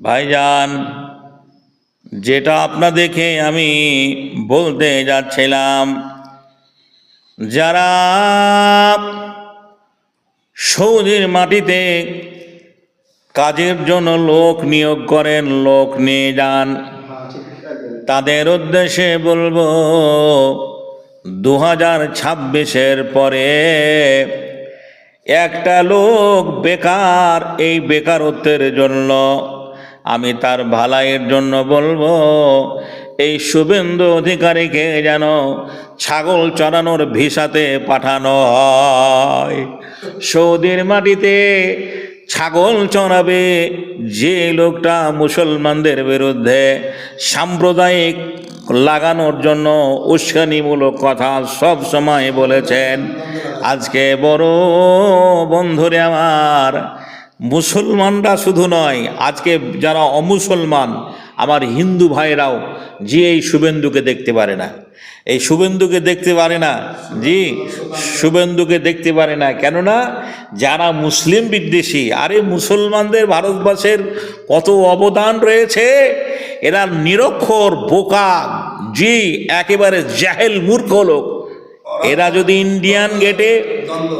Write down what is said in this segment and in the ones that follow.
ভাইজান, যেটা আপনাদেরকে আমি বলতে যাচ্ছিলাম, যারা সৌদির মাটিতে কাজের জন্য লোক নিয়োগ করেন, লোক নিয়ে যান, তাদের উদ্দেশ্যে বলব দু হাজার ছাব্বিশের পরে একটা লোক বেকার, এই বেকারত্বের জন্য আমি তার ভালাইয়ের জন্য বলব, এই শুভেন্দু অধিকারীকে যেন ছাগল চড়ানোর ভিসাতে পাঠানো হয়। সৌদির মাটিতে ছাগল চড়াবে যে লোকটা মুসলমানদের বিরুদ্ধে সাম্প্রদায়িক লাগানোর জন্য উস্কানিমূলক কথা সব সময় বলেছেন। আজকে বড় বন্ধুরে আমার মুসলমানরা শুধু নয়, আজকে যারা অমুসলমান, আমার হিন্দু ভাইরাও যে এই শুভেন্দুকে দেখতে পারে না। এই শুভেন্দুকে দেখতে পারে না, জি, শুভেন্দুকে দেখতে পারে না। কেননা, যারা মুসলিম বিদ্বেষী, আরে মুসলমানদের ভারতবর্ষের কত অবদান রয়েছে, এরা নিরক্ষর, বোকা, জি, একেবারে জাহেল, মূর্খ লোক। এরা যদি ইন্ডিয়ান গেটে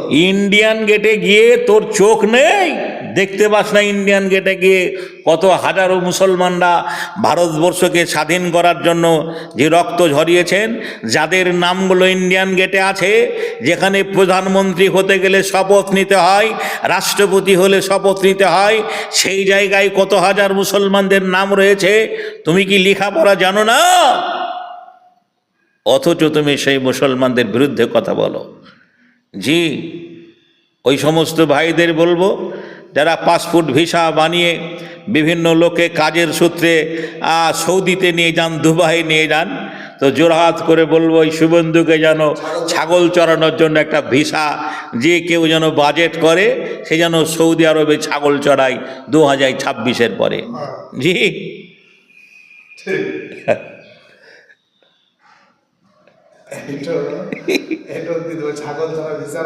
ইন্ডিয়ান গেটে গিয়ে তোর চোখ নেই দেখতে পাস না ইন্ডিয়ান গেটে গিয়ে কত হাজারো মুসলমানরা ভারতবর্ষকে স্বাধীন করার জন্য যে রক্ত ঝরিয়েছেন, যাদের নামগুলো ইন্ডিয়ান গেটে আছে, যেখানে প্রধানমন্ত্রী হতে গেলে শপথ নিতে হয়, রাষ্ট্রপতি হলে শপথ নিতে হয়, সেই জায়গায় কত হাজার মুসলমানদের নাম রয়েছে, তুমি কি লেখাপড়া জানো না? অথচ তুমি সেই মুসলমানদের বিরুদ্ধে কথা বলো। জি, ওই সমস্ত ভাইদের বলব যারা পাসপোর্ট ভিসা বানিয়ে বিভিন্ন লোকে কাজের সূত্রে সৌদিতে নিয়ে যান, দুবাই নিয়ে যান, তো জোরহাত করে বলব ওই শুভেন্দুকে যেন ছাগল চড়ানোর জন্য একটা ভিসা, যে কেউ যেন বাজেট করে, সে যেন সৌদি আরবে ছাগল চড়ায় দু হাজার ছাব্বিশের পরে। জি। ছাগল ছাড়া বিচার